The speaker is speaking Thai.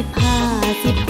สิบห้าสิบ